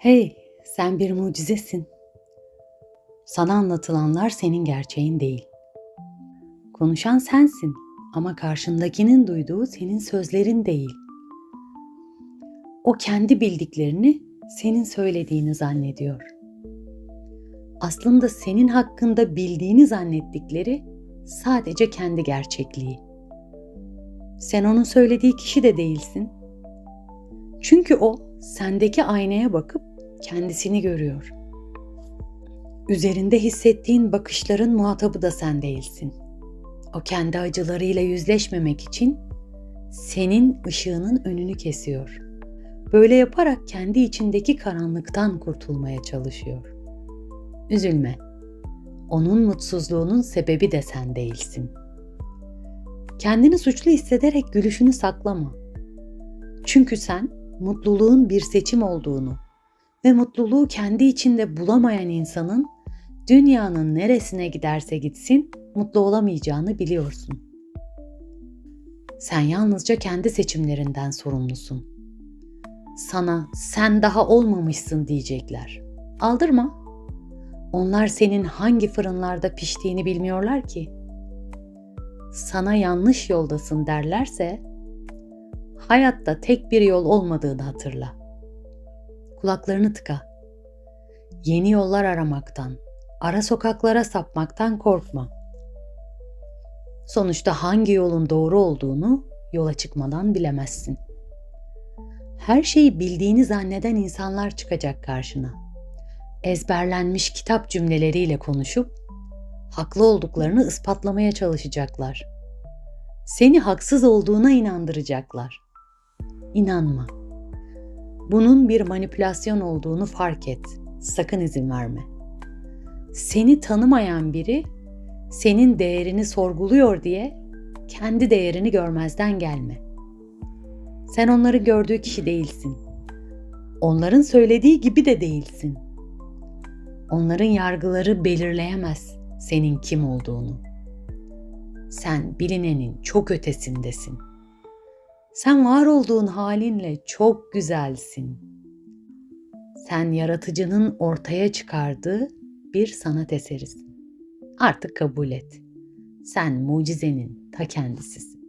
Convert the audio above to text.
Hey, sen bir mucizesin. Sana anlatılanlar senin gerçeğin değil. Konuşan sensin ama karşındakinin duyduğu senin sözlerin değil. O kendi bildiklerini senin söylediğini zannediyor. Aslında senin hakkında bildiğini zannettikleri sadece kendi gerçekliği. Sen onun söylediği kişi de değilsin. Çünkü o sendeki aynaya bakıp kendisini görüyor. Üzerinde hissettiğin bakışların muhatabı da sen değilsin. O kendi acılarıyla yüzleşmemek için senin ışığının önünü kesiyor. Böyle yaparak kendi içindeki karanlıktan kurtulmaya çalışıyor. Üzülme. Onun mutsuzluğunun sebebi de sen değilsin. Kendini suçlu hissederek gülüşünü saklama. Çünkü sen mutluluğun bir seçim olduğunu ve mutluluğu kendi içinde bulamayan insanın dünyanın neresine giderse gitsin mutlu olamayacağını biliyorsun. Sen yalnızca kendi seçimlerinden sorumlusun. Sana sen daha olmamışsın diyecekler. Aldırma. Onlar senin hangi fırınlarda piştiğini bilmiyorlar ki. Sana yanlış yoldasın derlerse hayatta tek bir yol olmadığını hatırla. Kulaklarını tıka. Yeni yollar aramaktan, ara sokaklara sapmaktan korkma. Sonuçta hangi yolun doğru olduğunu yola çıkmadan bilemezsin. Her şeyi bildiğini zanneden insanlar çıkacak karşına. Ezberlenmiş kitap cümleleriyle konuşup haklı olduklarını ispatlamaya çalışacaklar. Seni haksız olduğuna inandıracaklar. İnanma. Bunun bir manipülasyon olduğunu fark et. Sakın izin verme. Seni tanımayan biri senin değerini sorguluyor diye kendi değerini görmezden gelme. Sen onları gördüğü kişi değilsin. Onların söylediği gibi de değilsin. Onların yargıları belirleyemez senin kim olduğunu. Sen bilinenin çok ötesindesin. Sen var olduğun halinle çok güzelsin. Sen yaratıcının ortaya çıkardığı bir sanat eserisin. Artık kabul et. Sen mucizenin ta kendisisin.